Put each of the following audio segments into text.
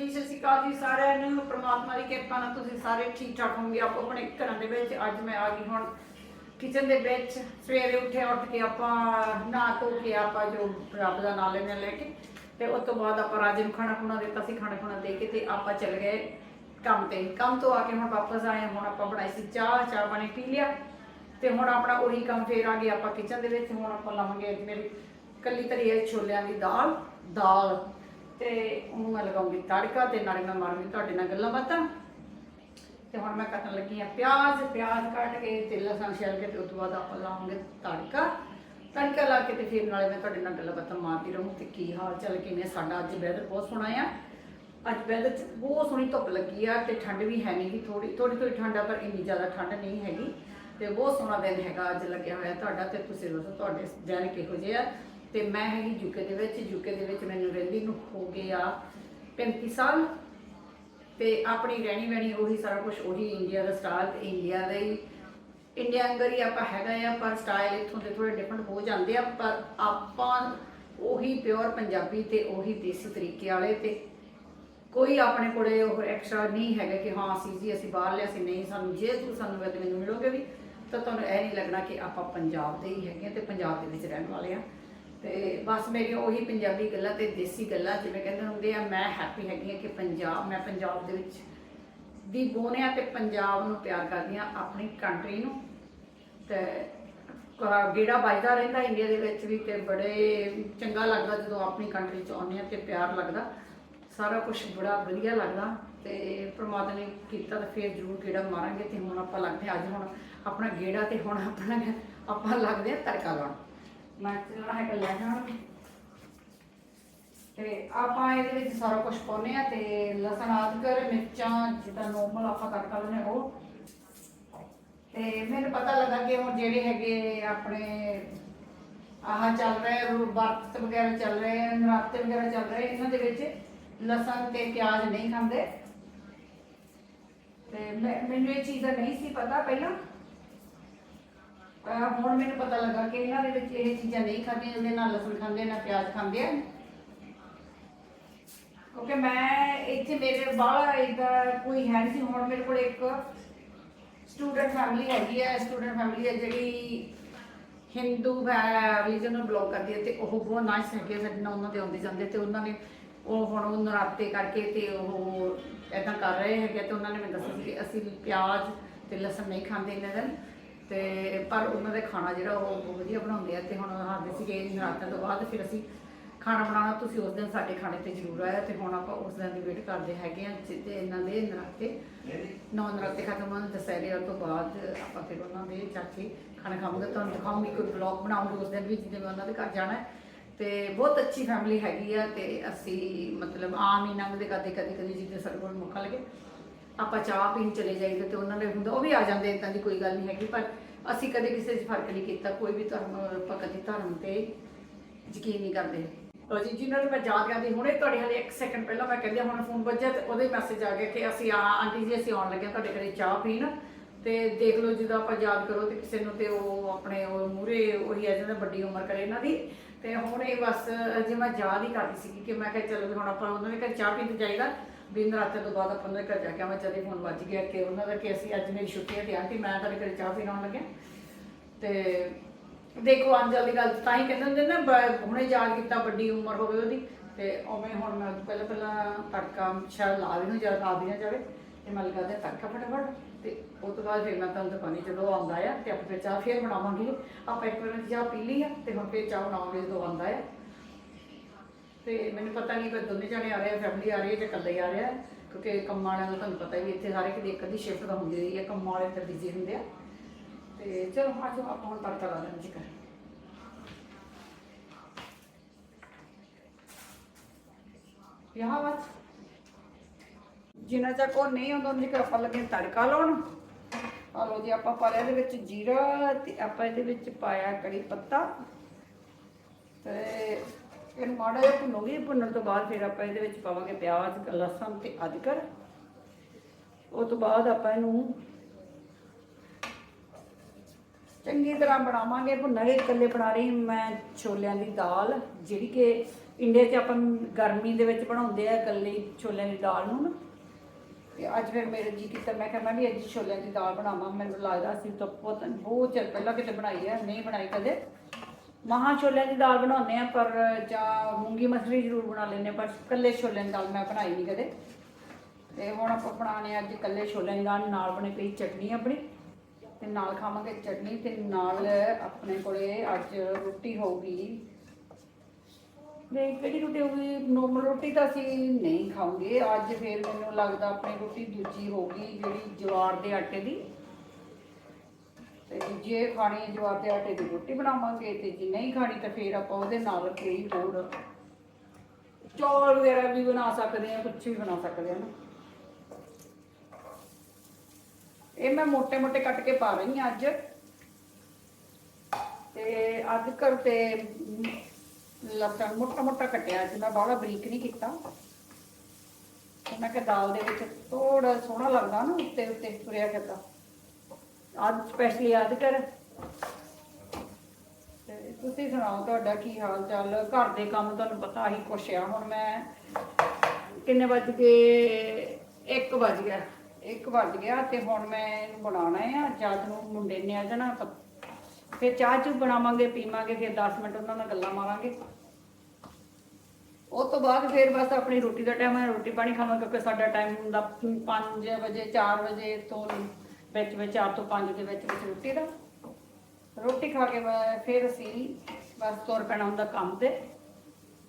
ਜੀ, ਸਤਿ ਸ਼੍ਰੀ ਅਕਾਲ ਜੀ ਸਾਰਿਆਂ ਨੂੰ। ਪ੍ਰਮਾਤਮਾ ਦੀ ਕਿਰਪਾ ਨਾਲ ਤੁਸੀਂ ਸਾਰੇ ਠੀਕ ਠਾਕ ਹੋਵੋਗੇ। ਆਪੋ ਆਪਣੇ ਘਰਾਂ ਦੇ ਵਿੱਚ ਅੱਜ ਮੈਂ ਆ ਗਈ ਹੁਣ ਕਿਚਨ ਦੇ ਵਿੱਚ। ਸਵੇਰੇ ਉੱਠੇ, ਉੱਠ ਕੇ ਆਪਾਂ ਨਹਾ ਧੋ ਕੇ ਆਪਾਂ ਜੋ ਰੱਬ ਦਾ ਨਾਮ ਲੈਣੇ ਲੈ ਕੇ। ਤੇ ਉਸ ਤੋਂ ਬਾਅਦ ਆਪਾਂ ਰਾਜੇ ਨੂੰ ਖਾਣਾ ਖੁਣਾ ਦਿੱਤਾ ਸੀ, ਖਾਣਾ ਖੁਣਾ ਦੇ ਕੇ ਤੇ ਆਪਾਂ ਚੱਲ ਗਏ ਕੰਮ ਤੇ। ਕੰਮ ਤੋਂ ਆ ਕੇ ਹੁਣ ਵਾਪਸ ਆਏ ਹੁਣ ਆਪਾਂ ਬਣਾਈ ਸੀ ਚਾਹ ਚਾਹ ਪਾਣੀ ਪੀ ਲਿਆ। ਤੇ ਹੁਣ ਆਪਣਾ ਉਹੀ ਕੰਮ ਫੇਰ ਆ ਗਏ ਆਪਾਂ ਕਿਚਨ ਦੇ ਵਿੱਚ। ਹੁਣ ਆਪਾਂ ਲਾਵਾਂਗੇ ਅੱਜ ਮੇਰੀ ਕੱਲੀ ਧਰੀ ਛੋਲਿਆਂ ਦੀ ਦਾਲ। ਦਾਲ। ਤੇ ਉਹਨੂੰ ਮੈਂ ਲਗਾਉਂਗੀ ਤੜਕਾ ਤੇ ਨਾਲੇ ਮੈਂ ਮਾਰੂੰਗੀ ਤੁਹਾਡੇ ਨਾਲ ਗੱਲਾਂ ਬਾਤਾਂ। ਤੇ ਹੁਣ ਮੈਂ ਕੱਟਣ ਲੱਗੀ ਆ ਪਿਆਜ਼ ਪਿਆਜ਼ ਕੱਟ ਕੇ ਤੇ ਲਸਣ ਛਿਲ ਕੇ ਤੇ ਉਸ ਤੋਂ ਬਾਅਦ ਆਪਾਂ ਲਾਉਂਗੇ ਤੜਕਾ। ਤੜਕਾ ਲਾ ਕੇ ਤੇ ਫਿਰ ਨਾਲੇ ਮੈਂ ਤੁਹਾਡੇ ਨਾਲ ਗੱਲਾਂ ਬਾਤਾਂ ਮਾਰਦੀ ਰਹੂੰ ਤੇ ਕੀ ਹਾਲ ਚਾਲ, ਕਿਵੇਂ ਸਾਡਾ ਅੱਜ ਵੈਦਰ ਬਹੁਤ ਸੋਹਣਾ ਆ। ਅੱਜ ਵੈਦਰ ਚ ਬਹੁਤ ਸੋਹਣੀ ਧੁੱਪ ਲੱਗੀ ਆ ਤੇ ਠੰਡ ਵੀ ਹੈ ਨਹੀਂ ਥੋੜੀ ਥੋੜੀ ਥੋੜੀ ਠੰਡ ਆ, ਪਰ ਇੰਨੀ ਜ਼ਿਆਦਾ ਠੰਡ ਨਹੀਂ ਹੈਗੀ। ਤੇ ਬਹੁਤ ਸੋਹਣਾ ਦਿਨ ਹੈਗਾ ਅੱਜ ਲੱਗਿਆ ਹੋਇਆ ਤੁਹਾਡਾ ਤੇ ਤੁਸੀਂ ਦੱਸੋ ਤੁਹਾਡੇ ਦਿਨ ਕਿਹੋ ਜਿਹੇ ਆ। ਤੇ ਮੈਂ ਹੈਗੀ ਯੂਕੇ ਦੇ ਵਿੱਚ ਯੂਕੇ ਦੇ ਵਿੱਚ ਮੈਨੂੰ ਰਹਿੰਦੀ ਨੂੰ ਹੋ ਗਏ ਆ 35 ਸਾਲ। ਤੇ ਆਪਣੀ ਰਹਿਣੀ ਬਹਿਣੀ ਉਹੀ ਸਾਰਾ ਕੁਝ ਉਹੀ ਇੰਡੀਆ ਦਾ ਸਟਾਈਲ ਤੇ ਇੰਡੀਆ ਦਾ ਹੀ। ਇੰਡੀਆ ਅੰਦਰ ਹੀ ਆਪਾਂ ਹੈਗਾ ਆ, ਪਰ ਸਟਾਈਲ ਇੱਥੋਂ ਦੇ ਥੋੜੇ ਡਿਫਰੈਂਟ ਹੋ ਜਾਂਦੇ ਆ, ਪਰ ਆਪਾਂ ਉਹੀ ਪਿਓਰ ਪੰਜਾਬੀ ਤੇ ਉਹੀ ਦੇਸੀ ਤਰੀਕੇ ਵਾਲੇ ਤੇ ਕੋਈ ਆਪਣੇ ਕੋਲੇ ਉਹ ਐਕਸਟਰਾ ਨਹੀਂ ਹੈਗਾ ਕਿ ਹਾਂ, ਅਸੀਂ ਜੀ, ਅਸੀਂ ਬਾਹਰ ਲਿਆ ਸੀ ਨਹੀਂ, ਸਾਨੂੰ ਜੇ ਤੁਸੀਂ ਸਾਨੂੰ ਵੈਦ ਮੈਨੂੰ ਮਿਲੋਗੇ ਵੀ, ਤਾਂ ਤੁਹਾਨੂੰ ਇਹ ਨਹੀਂ ਲੱਗਣਾ ਕਿ ਆਪਾਂ ਪੰਜਾਬ ਦੇ ਹੀ ਹੈਗੇ ਹਾਂ ਤੇ ਪੰਜਾਬ ਦੇ ਵਿੱਚ ਰਹਿਣ ਵਾਲੇ ਆ। ਤੇ ਬਸ ਮੇਰੀਆਂ ਉਹੀ ਪੰਜਾਬੀ ਗੱਲਾਂ ਤੇ ਦੇਸੀ ਗੱਲਾਂ ਜਿਵੇਂ ਕਹਿੰਦੇ ਹੁੰਦੇ ਆ, ਮੈਂ ਹੈਪੀ ਹੈਗੀ ਹਾਂ ਕਿ ਪੰਜਾਬ, ਮੈਂ ਪੰਜਾਬ ਦੇ ਵਿੱਚ ਦੀ ਬੋਨਿਆ ਤੇ ਪੰਜਾਬ ਨੂੰ ਪਿਆਰ ਕਰਦੀ ਹਾਂ ਆਪਣੀ ਕੰਟਰੀ ਨੂੰ। ਤੇ ਗੇੜਾ ਵੱਜਦਾ ਰਹਿੰਦਾ ਇੰਡੀਆ ਦੇ ਵਿੱਚ ਵੀ ਤੇ ਬੜੇ ਚੰਗਾ ਲੱਗਦਾ ਜਦੋਂ ਆਪਣੀ ਕੰਟਰੀ ਚ ਆਉਂਦੇ ਆ ਤੇ ਪਿਆਰ ਲੱਗਦਾ। ਸਾਰਾ ਕੁਝ ਬੜਾ ਵਧੀਆ ਲੱਗਦਾ ਤੇ ਪ੍ਰਮਾਤਮਾ ਨੇ ਕੀਤਾ ਤਾਂ ਫੇਰ ਜ਼ਰੂਰ ਗੇੜਾ ਮਾਰਾਂਗੇ ਤੇ ਹੁਣ ਆਪਾਂ ਲੱਗਦੇ ਹਾਂ ਅੱਜ ਹੁਣ ਆਪਣਾ ਗੇੜਾ ਤੇ ਹੁਣ ਆਪਣਾ ਆਪਾਂ ਲੱਗਦੇ ਆ ਤੜਕਾ ਲਾਉਣ। ਮੈਂ ਹੈ ਲੈ ਜਾਣਾ ਤੇ ਆਪਾਂ ਇਹਦੇ ਵਿੱਚ ਸਾਰਾ ਕੁਝ ਪਾਉਨੇ ਆ ਤੇ ਲਸਣ, ਅਦਰਕ, ਮਿਰਚਾਂ, ਜਿੱਦਾਂ ਨੋਰਮਲ ਆਪਾਂ ਤੜਕਾ ਲਾਉਨੇ ਉਹ। ਤੇ ਮੈਨੂੰ ਪਤਾ ਲੱਗਾ ਕਿ ਹੁਣ ਜਿਹੜੇ ਹੈਗੇ ਆਪਣੇ ਆਹ ਚੱਲ ਰਹੇ ਵਰਤ ਵਗੈਰਾ ਚੱਲ ਰਹੇ ਨਰਾਤੇ ਵਗੈਰਾ ਚੱਲ ਰਹੇ ਇਹਨਾਂ ਦੇ ਵਿੱਚ ਲਸਣ ਤੇ ਪਿਆਜ਼ ਨਹੀਂ ਖਾਂਦੇ। ਤੇ ਮੈਂ- ਮੈਨੂੰ ਇਹ ਚੀਜ਼ ਦਾ ਨਹੀਂ ਸੀ ਪਤਾ ਪਹਿਲਾਂ। ਅਹ ਹੁਣ ਮੈਨੂੰ ਪਤਾ ਲੱਗਾ ਕਿ ਇਹਨਾਂ ਦੇ ਵਿੱਚ ਇਹ ਚੀਜ਼ਾਂ ਨਹੀਂ ਖਾਂਦੀਆਂ ਜਿਹਦੇ ਨਾਲ ਲਸਣ ਖਾਂਦੇ ਨਾ ਪਿਆਜ਼ ਖਾਂਦੇ ਆ। ਕਿਉਂਕਿ ਮੈਂ ਇੱਥੇ ਮੇਰੇ ਬਾਹਰ ਇਹਦਾ ਕੋਈ ਹੈ ਨਹੀਂ ਸੀ। ਹੁਣ ਮੇਰੇ ਕੋਲ ਇੱਕ ਸਟੂਡੈਂਟ ਫੈਮਿਲੀ ਹੈਗੀ ਹੈ ਸਟੂਡੈਂਟ ਫੈਮਿਲੀ ਹੈ ਜਿਹੜੀ ਹਿੰਦੂ ਰਿਲੀਜਨ ਨੂੰ ਬਿਲੋਂਗ ਕਰਦੀ ਹੈ ਤੇ ਉਹ ਬਹੁਤ ਨਾਈਸ ਹੈਗੇ ਆ, ਸਾਡੇ ਨਾਲ ਉਹਨਾਂ ਦੇ ਆਉਂਦੇ ਜਾਂਦੇ ਤੇ ਉਹਨਾਂ ਨੇ ਉਹ ਹੁਣ ਉਹ ਨਰਾਤੇ ਕਰਕੇ ਤੇ ਉਹ ਇਦਾਂ ਕਰ ਰਹੇ ਹੈਗੇ ਆ ਤੇ ਉਹਨਾਂ ਨੇ ਮੈਨੂੰ ਦੱਸਿਆ ਸੀ ਕਿ ਅਸੀਂ ਪਿਆਜ਼ ਤੇ ਲਸਣ ਨਹੀਂ ਖਾਂਦੇ ਇਹਨਾਂ ਦਿਨ ਤੇ ਪਰ ਉਹਨਾਂ ਦੇ ਖਾਣਾ ਜਿਹੜਾ ਉਹ ਵਧੀਆ ਬਣਾਉਂਦੇ ਆ ਤੇ ਹੁਣ ਸਾਡੇ ਸੀਗੇ ਨਰਾਤਿਆਂ ਤੋਂ ਬਾਅਦ ਫਿਰ ਅਸੀਂ ਖਾਣਾ ਬਣਾਉਣਾ, ਤੁਸੀਂ ਉਸ ਦਿਨ ਸਾਡੇ ਖਾਣੇ ਤੇ ਜ਼ਰੂਰ ਆਇਆ ਤੇ ਹੁਣ ਆਪਾਂ ਉਸ ਦਿਨ ਦੀ ਵੇਟ ਕਰਦੇ ਹੈਗੇ ਆ ਜਿੱਤੇ ਇਹਨਾਂ ਦੇ ਨਰਾਤੇ ਨੌ ਨਰਾਤੇ ਖਤਮ ਹੋਣ, ਦਸਹਿਰੇ ਤੋਂ ਬਾਅਦ ਆਪਾਂ ਫਿਰ ਉਹਨਾਂ ਦੇ ਜਾ ਕੇ ਖਾਣਾ ਖਾਵਾਂਗੇ, ਤੁਹਾਨੂੰ ਦਿਖਾਉਂਗੀ ਕੋਈ ਵਲੌਗ ਬਣਾਉਂਗੀ ਉਸ ਦਿਨ ਵੀ ਜਿੱਦੇ ਮੈਂ ਉਹਨਾਂ ਦੇ ਘਰ ਜਾਣਾ ਹੈ ਤੇ ਬਹੁਤ ਅੱਛੀ ਫੈਮਿਲੀ ਹੈਗੀ ਆ ਤੇ ਅਸੀਂ ਮਤਲਬ ਆਮ ਹੀ ਲੰਘਦੇ ਕਦੇ ਕਦੇ ਕਦੇ ਜਿੱਦੇ ਸਾਡੇ ਕੋਲ ਮੌਕਾ ਲੱਗੇ। ਆਪਾਂ ਚਾਹ ਪੀਣ ਚਲੇ ਜਾਈਦੇ ਤੇ ਉਹਨਾਂ ਦੇ ਹੁੰਦਾ, ਉਹ ਵੀ ਆ ਜਾਂਦੇ ਇਦਾਂ ਦੀ ਕੋਈ ਗੱਲ ਨਹੀਂ ਹੈਗੀ, ਪਰ ਅਸੀਂ ਕਦੇ ਕਿਸੇ 'ਚ ਫ਼ਰਕ ਨਹੀਂ ਕੀਤਾ, ਕੋਈ ਵੀ ਧਰਮ ਆਪਾਂ ਕਦੇ ਧਰਮ ਤੇ ਯਕੀਨ ਨਹੀਂ ਕਰਦੇ। ਲੋ ਜੀ, ਜਿਨ੍ਹਾਂ ਨੂੰ ਮੈਂ ਯਾਦ ਕਰਦੀ, ਹੁਣੇ ਤੁਹਾਡੇ ਹਾਲੇ 1 ਸੈਕਿੰਡ ਪਹਿਲਾਂ ਮੈਂ ਕਹਿੰਦੀ ਹੁਣ ਫੋਨ ਵੱਜਿਆ ਤੇ ਉਹਦੇ ਮੈਸੇਜ ਆ ਗਿਆ ਕਿ ਅਸੀਂ ਆ, ਆਂਟੀ ਜੀ, ਅਸੀਂ ਆਉਣ ਲੱਗੇ ਤੁਹਾਡੇ ਘਰੇ ਚਾਹ ਪੀਣ ਤੇ ਦੇਖ ਲਓ ਜਦੋਂ ਆਪਾਂ ਯਾਦ ਕਰੋ ਤੇ ਕਿਸੇ ਨੂੰ ਤੇ ਉਹ ਆਪਣੇ ਉਹ ਮੂਰੇ ਉਹੀ ਆ ਜਾਂਦਾ, ਵੱਡੀ ਉਮਰ ਕਰੇ ਇਹਨਾਂ ਦੀ। ਤੇ ਹੁਣ ਇਹ ਬਸ ਜੇ ਮੈਂ ਯਾਦ ਹੀ ਕਰਦੀ ਸੀ ਕਿ ਮੈਂ ਕਿਹਾ ਚਲੋ ਵੀ ਹੁਣ ਆਪਾਂ ਉਹਨਾਂ ਦੇ ਘਰ ਚਾਹ ਪੀਣ ਤੇ ਜਾਈਦਾ ਦਿਨ ਰਾਤ ਤੋਂ ਬਾਅਦ ਆਪਾਂ ਉਹਨਾਂ ਦੇ ਘਰ ਜਾ ਕੇ ਆਵਾਂ, ਜਦੇ ਫੋਨ ਵੱਜ ਗਿਆ ਕਿ ਉਹਨਾਂ ਦਾ ਕਿ ਅਸੀਂ ਅੱਜ ਮੇਰੀ ਛੁੱਟੀ ਹੈ ਤੇ ਆਂਟੀ ਮੈਂ ਤੁਹਾਡੇ ਘਰੇ ਚਾਹ ਪੀਣ ਆਉਣ ਲੱਗਿਆ। ਤੇ ਦੇਖੋ ਅੰਜਲ ਦੀ ਗੱਲ ਤਾਂ ਹੀ ਕਹਿੰਦੇ ਹੁੰਦੇ ਨਾ, ਬ- ਹੁਣੇ ਯਾਦ ਕੀਤਾ, ਵੱਡੀ ਉਮਰ ਹੋਵੇ ਉਹਦੀ, ਤੇ ਉਵੇਂ ਹੁਣ ਮੈਂ ਪਹਿਲਾਂ ਪਹਿਲਾਂ ਤੜਕਾ ਸ਼ਾਇਦ ਲਾ ਵੀ ਨੂੰ ਲਾ ਵੀ ਨਾ ਜਾਵੇ, ਤੇ ਮੈਂ ਲਗਾ ਦੇ ਤੜਕਾ ਫਟਾਫਟ, ਤੇ ਉਹ ਤੋਂ ਬਾਅਦ ਫਿਰ ਮੈਂ ਤੁਹਾਨੂੰ ਦਿਖਾਉਣੀ ਜਦੋਂ ਉਹ ਆਉਂਦਾ ਆ, ਤੇ ਆਪਾਂ ਫਿਰ ਚਾਹ ਫਿਰ ਬਣਾਵਾਂਗੇ। ਆਪਾਂ ਇੱਕ ਵਾਰ ਚਾਹ ਪੀ ਲਈ ਆ, ਤੇ ਹੁਣ ਫਿਰ ਚਾਹ ਬਣਾਵਾਂਗੇ ਜਦੋਂ ਆਉਂਦਾ ਆ ਤੇ ਮੈਨੂੰ ਪਤਾ ਨਹੀਂ ਕਿ ਦੋਨੇ ਜਣੇ ਆ ਰਹੇ ਆ ਫੈਮਿਲੀ ਆ ਰਹੀ ਹੈ ਜਾਂ ਇਕੱਲੇ ਆ ਰਿਹਾ ਕਿਉਂਕਿ ਕੰਮਾਂ ਵਾਲਿਆਂ ਦਾ ਤੁਹਾਨੂੰ ਪਤਾ ਹੀ ਹੈ, ਇੱਥੇ ਇੱਕ ਦੀ ਇੱਕ ਅੱਧੀ ਸ਼ਿਫਟ ਤਾਂ ਹੁੰਦੀ ਰਹੀ ਹੈ ਕੰਮਾਂ ਵਾਲੇ ਤਾਂ ਬਿਜ਼ੀ ਹੁੰਦੇ ਆ। ਤੇ ਚਲੋ ਅੱਜ ਆਪਾਂ ਹੁਣ ਤੜਕਾ ਲਾ ਲੈਂਦੇ ਜੀ ਕਰ ਯਹਾਂ ਬਸ ਜਿੰਨਾ ਤੱਕ ਉਹ ਨਹੀਂ ਹੁੰਦਾ ਉਹਨਾਂ ਚਿਰ ਆਪਾਂ ਲੱਗੇ ਤੜਕਾ ਲਾਉਣ। ਆ ਲੋ ਜੀ ਆਪਾਂ ਪਾਇਆ ਇਹਦੇ ਵਿੱਚ ਜੀਰਾ ਤੇ ਆਪਾਂ ਇਹਦੇ ਵਿੱਚ ਪਾਇਆ ਕੜੀ ਪੱਤਾ। ਤੇ ਇਹਨੂੰ ਮਾੜਾ ਜਿਹਾ ਭੁੰਨੋਗੇ ਭੁੰਨਣ ਤੋਂ ਬਾਅਦ ਫਿਰ ਆਪਾਂ ਇਹਦੇ ਵਿੱਚ ਪਾਵਾਂਗੇ ਪਿਆਜ਼, ਲਸਣ ਤੇ ਅਦਰਕ। ਉਹ ਤੋਂ ਬਾਅਦ ਆਪਾਂ ਇਹਨੂੰ ਚੰਗੀ ਤਰ੍ਹਾਂ ਬਣਾਵਾਂਗੇ। ਭੁੰਨਾਂਗੇ ਇਕੱਲੇ ਬਣਾ ਰਹੀ ਮੈਂ ਛੋਲਿਆਂ ਦੀ ਦਾਲ, ਜਿਹੜੀ ਕਿ ਇੰਡੀਆ 'ਚ ਆਪਾਂ ਗਰਮੀ ਦੇ ਵਿੱਚ ਬਣਾਉਂਦੇ ਆ ਇਕੱਲੇ ਛੋਲਿਆਂ ਦੀ ਦਾਲ ਨੂੰ ਨਾ। ਤੇ ਅੱਜ ਫਿਰ ਮੇਰੇ ਜੀ ਕੀਤਾ, ਮੈਂ ਕਿਹਾ ਮੈਂ ਵੀ ਅੱਜ ਛੋਲਿਆਂ ਦੀ ਦਾਲ ਬਣਾਵਾਂ। ਮੈਨੂੰ ਲੱਗਦਾ ਸੀ ਤਾਂ ਬਹੁਤ ਬਹੁਤ ਚਿਰ ਪਹਿਲਾਂ ਕਿਤੇ ਬਣਾਈ ਹੈ, ਨਹੀਂ ਬਣਾਈ ਕਦੇ। ਮਹਾਂ ਛੋਲਿਆਂ ਦੀ ਦਾਲ ਬਣਾਉਂਦੇ ਆ ਪਰ ਜਾਂ ਮੂੰਗੀ ਮਸਰੀ ਜ਼ਰੂਰ ਬਣਾ ਲੈਂਦੇ ਹਾਂ, ਪਰ ਇਕੱਲੇ ਛੋਲਿਆਂ ਦੀ ਦਾਲ ਮੈਂ ਬਣਾਈ ਨਹੀਂ ਕਦੇ। ਤੇ ਹੁਣ ਆਪਾਂ ਬਣਾਉਣੇ ਅੱਜ ਇਕੱਲੇ ਛੋਲਿਆਂ ਦੀ ਦਾਲ ਨਾਲ ਬਣੇ ਪਈ ਚਟਨੀ ਆਪਣੀ। ਤੇ ਨਾਲ ਖਾਵਾਂਗੇ ਚਟਨੀ ਤੇ ਨਾਲ ਆਪਣੇ ਕੋਲੇ ਅੱਜ ਰੋਟੀ ਹੋਊਗੀ। ਨਹੀਂ ਕਿਹੜੀ ਰੋਟੀ ਹੋਊਗੀ? ਨੋਰਮਲ ਰੋਟੀ ਤਾਂ ਅਸੀਂ ਨਹੀਂ ਖਾਵਾਂਗੇ। ਅੱਜ ਫੇਰ ਮੈਨੂੰ ਲੱਗਦਾ ਆਪਣੀ ਰੋਟੀ ਦੂਜੀ ਹੋਊਗੀ ਜਿਹੜੀ ਜਵਾਰ ਦੇ ਆਟੇ ਦੀ। ਤੇ ਜੇ ਖਾਣੀ ਹੈ ਜਵਾਬ ਤੇ ਆਟੇ ਦੀ ਰੋਟੀ ਬਣਾਵਾਂਗੇ ਤੇ ਜੇ ਨਹੀਂ ਖਾਣੀ ਤਾਂ ਫਿਰ ਆਪਾਂ ਉਹਦੇ ਨਾਲ ਕਈ ਹੋਰ ਚੌਲ ਵਗੈਰਾ ਵੀ ਬਣਾ ਸਕਦੇ ਆ ਕੁਛ ਵੀ ਬਣਾ ਸਕਦੇ ਆ ਨਾ। ਇਹ ਮੈਂ ਮੋٹے-ਮੋٹے ਕੱਟ ਕੇ ਪਾ ਰਹੀ ਹਾਂ ਅੱਜ। ਤੇ ਅੱਜ ਕਰ ਤੇ ਲਸਣ ਮੋਟਾ-ਮੋਟਾ ਕੱਟਿਆ, ਅੱਜ ਮੈਂ ਬਾਹਲਾ ਬਰੀਕ ਨਹੀਂ ਕੀਤਾ। ਮੈਂ ਕਿ ਦਾਲ ਦੇ ਵਿੱਚ ਥੋੜਾ ਸੋਹਣਾ ਲੱਗਦਾ ਨਾ ਉੱਤੇ ਉੱਤੇ ਤੁਰਿਆ ਕਰਦਾ ਅੱਜ ਸਪੈਸ਼ਲੀ ਅੱਜ ਕਰ। ਤੇ ਤੁਸੀਂ ਸੁਣਾਓ ਤੁਹਾਡਾ ਕੀ ਹਾਲ ਚਾਲ? ਘਰ ਦੇ ਕੰਮ ਤੁਹਾਨੂੰ ਪਤਾ ਹੀ ਕੁਛ ਆ। ਹੁਣ ਮੈਂ ਕਿੰਨੇ ਵੱਜ ਗਏ? 1 ਵੱਜ ਗਿਆ। 1 ਵੱਜ ਗਿਆ ਤੇ ਹੁਣ ਮੈਂ ਇਹਨੂੰ ਬਣਾਉਣਾ ਆ। ਜਦ ਨੂੰ ਮੁੰਡੇ ਨੇ ਆ ਜਾਣਾ ਫਿਰ ਚਾਹ ਚੂ ਬਣਾਵਾਂਗੇ, ਪੀਵਾਂਗੇ, ਫਿਰ 10 ਮਿੰਟ ਉਹਨਾਂ ਨਾਲ ਗੱਲਾਂ ਮਾਰਾਂਗੇ। ਉਹ ਤੋਂ ਬਾਅਦ ਫਿਰ ਬਸ ਆਪਣੀ ਰੋਟੀ ਦਾ ਟਾਈਮ ਹੈ ਰੋਟੀ ਪਾਣੀ ਖਾਵਾਂਗੇ, ਕਿਉਂਕਿ ਸਾਡਾ ਟਾਈਮ ਹੁੰਦਾ 5 ਵਜੇ 4 ਵਜੇ ਤੋਂ ਵਿੱਚ ਵਿੱਚ 4 ਤੋਂ 5 ਦੇ ਵਿੱਚ ਵਿੱਚ ਰੋਟੀ ਦਾ। ਰੋਟੀ ਖਾ ਕੇ ਫਿਰ ਅਸੀਂ ਬਸ ਤੁਰ ਪੈਣਾ ਹੁੰਦਾ ਕੰਮ ਤੇ।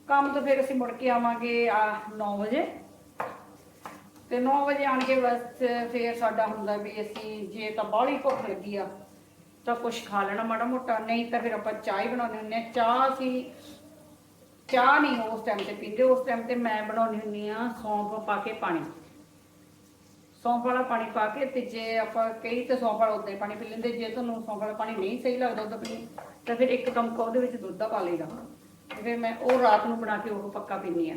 ਕੰਮ ਤੋਂ ਫਿਰ ਅਸੀਂ ਮੁੜ ਕੇ ਆਵਾਂਗੇ ਆ 9 ਵਜੇ। ਤੇ 9 ਵਜੇ ਆਣ ਕੇ ਬਸ ਫਿਰ ਸਾਡਾ ਹੁੰਦਾ ਵੀ ਅਸੀਂ ਜੇ ਤਾਂ ਬਾਹਲੀ ਭੁੱਖ ਲੱਗੀ ਆ, ਤਾਂ ਕੁਝ ਖਾ ਲੈਣਾ ਮਾੜਾ ਮੋਟਾ, ਨਹੀਂ ਤਾਂ ਫਿਰ ਆਪਾਂ ਚਾਹ ਹੀ ਬਣਾਉਂਦੇ ਹੁੰਦੇ ਆ ਚਾਹ ਅਸੀਂ, ਚਾਹ ਨਹੀਂ ਉਸ ਟਾਈਮ ਤੇ ਪੀਂਦੇ, ਉਸ ਟਾਈਮ ਤੇ ਮੈਂ ਬਣਾਉਣੀ ਹੁੰਦੀ ਆ ਸੌਂਫ ਪਾ ਕੇ ਪਾਣੀ। ਸੌਂਫ ਵਾਲਾ ਪਾਣੀ ਪਾ ਕੇ ਤੇ ਜੇ ਆਪਾਂ ਕਈ ਤੇ ਸੌਂਫ ਵਾਲਾ ਉਦਾਂ ਹੀ ਪਾਣੀ ਪੀ ਲੈਂਦੇ, ਜੇ ਤੁਹਾਨੂੰ ਸੌਂਫ ਵਾਲਾ ਪਾਣੀ ਨਹੀਂ ਸਹੀ ਲੱਗਦਾ ਉਦਾਂ ਪੀ ਤਾਂ ਫਿਰ ਇੱਕ ਚਮਕਾ ਉਹਦੇ ਵਿੱਚ ਦੁੱਧ ਦਾ ਪਾ ਲਈਦਾ। ਤੇ ਫਿਰ ਮੈਂ ਉਹ ਰਾਤ ਨੂੰ ਬਣਾ ਕੇ ਉਹ ਪੱਕਾ ਪੀਂਦੀ ਆ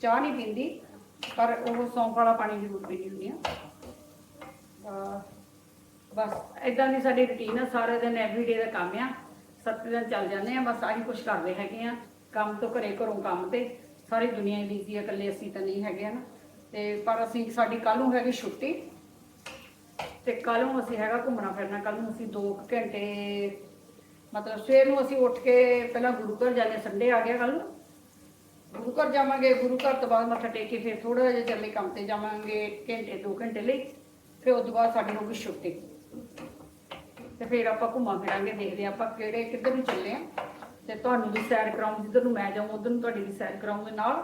ਚਾਹ ਨਹੀਂ ਪੀਂਦੀ, ਪਰ ਉਹ ਸੌਂਫ ਵਾਲਾ ਪਾਣੀ ਜ਼ਰੂਰ ਪੀਂਦੀ ਹੁੰਦੀ ਆ ਬਸ ਇਦਾਂ ਦੀ ਸਾਡੀ ਰੁਟੀਨ ਆ, ਸਾਰੇ ਦਿਨ ਐਵਰੀਡੇ ਦਾ ਕੰਮ ਆ। ਸੱਤ ਦਿਨ ਚੱਲ ਜਾਂਦੇ ਆ, ਬਸ ਆਹੀ ਕੁਝ ਕਰਦੇ ਹੈਗੇ ਆ। ਕੰਮ ਤੋਂ ਘਰੇ, ਘਰੋਂ ਕੰਮ ਤੇ ਸਾਰੀ ਦੁਨੀਆ ਹੀ ਬਿਜ਼ੀ ਆ, ਇਕੱਲੇ ਅਸੀਂ ਤਾਂ ਨਹੀਂ ਹੈਗੇ ਆ ਨਾ ਤੇ ਪਰ ਅਸੀਂ, ਸਾਡੀ ਕੱਲ ਨੂੰ ਹੈਗੀ ਛੁੱਟੀ। ਤੇ ਕੱਲ ਨੂੰ ਅਸੀਂ ਹੈਗਾ ਘੁੰਮਣਾ ਫਿਰਨਾ। ਕੱਲ ਨੂੰ ਅਸੀਂ 2 ਘੰਟੇ, ਮਤਲਬ ਸਵੇਰ ਨੂੰ ਅਸੀਂ ਉੱਠ ਕੇ ਪਹਿਲਾਂ ਗੁਰੂ ਘਰ ਜਾਂਦੇ, ਸੰਡੇ ਆ ਗਿਆ ਕੱਲ ਨੂੰ। ਗੁਰੂ ਘਰ ਜਾਵਾਂਗੇ, ਗੁਰੂ ਘਰ ਤੋਂ ਬਾਅਦ ਮੱਥਾ ਟੇਕ ਕੇ ਫਿਰ ਥੋੜਾ ਜਿਹਾ ਚੱਲੇ ਕੰਮ ਤੇ ਜਾਵਾਂਗੇ, ਘੰਟੇ 2 ਘੰਟੇ ਲਈ। ਫਿਰ ਉਸ ਤੋਂ ਬਾਅਦ ਸਾਡੀ ਹੋਊਗੀ ਛੁੱਟੀ। ਤੇ ਫਿਰ ਆਪਾਂ ਘੁੰਮਾ ਫਿਰਾਂਗੇ, ਦੇਖਦੇ ਹਾਂ ਆਪਾਂ ਕਿਹੜੇ, ਕਿੱਧਰ ਨੂੰ ਚੱਲੇ ਆ ਤੇ ਤੁਹਾਨੂੰ ਵੀ ਸੈਰ ਕਰਾਉਂ ਜਿੱਧਰ ਨੂੰ ਮੈਂ ਜਾਵਾਂ, ਉਧਰ ਨੂੰ ਤੁਹਾਡੀ ਵੀ ਸੈਰ ਕਰਾਉਂਗੇ ਨਾਲ।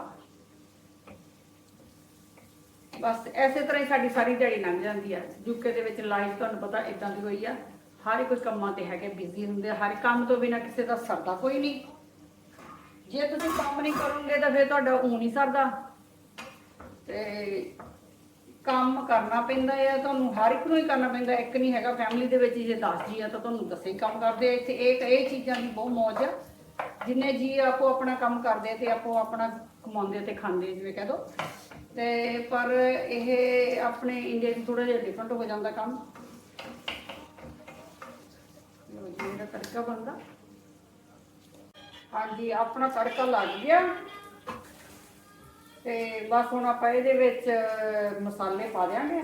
ਬਸ ਐਸੇ ਤਰ੍ਹਾਂ ਹੀ ਸਾਡੀ ਸਾਰੀ ਦਿਹਾੜੀ ਲੰਘ ਜਾਂਦੀ ਆ। ਯੂਕੇ ਦੇ ਵਿੱਚ ਲਾਈਫ ਤੁਹਾਨੂੰ ਪਤਾ ਇਦਾਂ ਦੀ ਹੋਈ ਆ। ਹਰ ਇੱਕ ਕੰਮਾਂ ਤੇ ਹੈਗੇ ਬਿਜ਼ੀ ਹੁੰਦੇ ਆ, ਹਰ ਕੰਮ ਤੋਂ ਬਿਨਾ ਕਿਸੇ ਦਾ ਸਰਦਾ ਕੋਈ ਨਹੀਂ। ਜੇ ਤੁਸੀਂ ਕੰਮ ਨਹੀਂ ਕਰੋਗੇ ਤਾਂ ਫਿਰ ਤੁਹਾਡਾ ਊਂ ਨਹੀਂ ਸਰਦਾ। ਤੇ ਕੰਮ ਕਰਨਾ ਪੈਂਦਾ ਹੈ ਤੁਹਾਨੂੰ ਹਰ ਇੱਕ ਨੂੰ ਹੀ ਕਰਨਾ ਪੈਂਦਾ। ਇੱਕ ਨਹੀਂ ਹੈਗਾ ਫੈਮਿਲੀ ਦੇ ਵਿੱਚ ਜੇ 10 ਜੀ ਆ ਤਾਂ ਤੁਹਾਨੂੰ ਦਸੇ ਹੀ ਕੰਮ ਕਰਦੇ ਆ। ਇੱਥੇ ਇਹ ਇਹ ਚੀਜ਼ਾਂ ਦੀ ਬਹੁਤ ਮੌਜ ਆ। ਜਿੰਨੇ ਜੀ ਆਪੋ ਆਪਣਾ ਕੰਮ ਕਰਦੇ ਤੇ ਆਪੋ ਆਪਣਾ ਕਮਾਉਂਦੇ ਤੇ ਖਾਂਦੇ ਜਿਵੇਂ ਕਹਿ ਦੋ। ਤੇ ਪਰ ਇਹ ਆਪਣੇ ਇੰਡੀਆ 'ਚ ਥੋੜਾ ਜਿਹਾ ਡਿਫਰੈਂਟ ਹੋ ਜਾਂਦਾ ਕੰਮ। ਮੇਰਾ ਤੜਕਾ ਬਣਦਾ। ਹਾਂਜੀ, ਆਪਣਾ ਤੜਕਾ ਲੱਗ ਗਿਆ। ਤੇ ਬਸ ਹੁਣ ਆਪਾਂ ਇਹਦੇ ਵਿੱਚ ਮਸਾਲੇ ਪਾ ਦਿਆਂਗੇ।